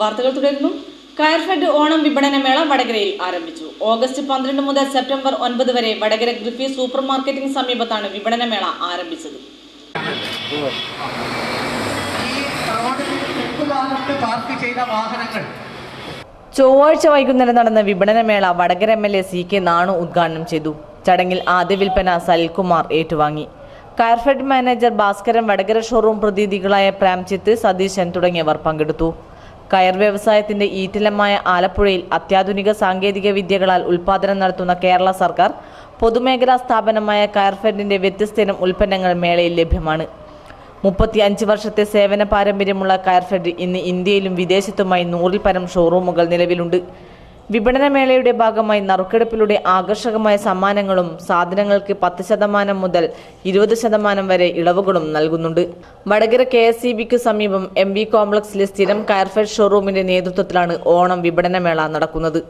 വാർത്തകൾ തുടരുന്നു. കയർഫെഡ് ഓണം വിപണന മേള വടകരയിൽ ആരംഭിച്ചു. ഓഗസ്റ്റ് പന്ത്രണ്ട് മുതൽ സെപ്റ്റംബർ ഒൻപത് വരെ വടകര ഗ്രിഫി സൂപ്പർ മാർക്കറ്റിംഗ് സമീപത്താണ് വിപണന മേള ആരംഭിച്ചത്. പാർക്ക് ചെയ്ത വാഹനങ്ങൾ ചൊവ്വാഴ്ച വൈകുന്നേരം നടന്ന വിപണനമേള Vadakara M L A C K Nanu ഉദ്ഘാടനം ചെയ്തു. ചടങ്ങിൽ ആദ്യ വിൽപ്പന സലിൽകുമാർ ഏറ്റുവാങ്ങി. കയർഫെഡ് മാനേജർ ഭാസ്കരൻ വടകര ഷോറൂം പ്രതിനിധികളായ പ്രാംചിത്ത് സതീശൻ തുടങ്ങിയവർ പങ്കെടുത്തു. കയർ വ്യവസായത്തിന്റെ ഈറ്റിലമായ ആലപ്പുഴയിൽ അത്യാധുനിക സാങ്കേതിക വിദ്യകളാൽ ഉൽപാദനം നടത്തുന്ന കേരള സർക്കാർ പൊതുമേഖലാ സ്ഥാപനമായ കയർഫെഡിന്റെ വ്യത്യസ്തരം ഉൽപ്പന്നങ്ങൾ മേളയിൽ ലഭ്യമാണ്. മുപ്പത്തി അഞ്ച് വർഷത്തെ സേവന പാരമ്പര്യമുള്ള കയർഫെഡ് ഇന്ന് ഇന്ത്യയിലും വിദേശത്തുമായി നൂറിൽ പരം ഷോറൂമുകൾ നിലവിലുണ്ട്. വിപണനമേളയുടെ ഭാഗമായി നറുക്കെടുപ്പിലൂടെ ആകർഷകമായ സമ്മാനങ്ങളും സാധനങ്ങൾക്ക് പത്ത് ശതമാനം മുതൽ ഇരുപത് ശതമാനം വരെ ഇളവുകളും നൽകുന്നുണ്ട്. വടകര കെ എസ് ഇ ബിക്ക് സമീപം എം ബി കോംപ്ലക്സിലെ സ്ഥിരം കയർഫെഡ് ഷോറൂമിന്റെ നേതൃത്വത്തിലാണ് ഓണം വിപണനമേള നടക്കുന്നത്.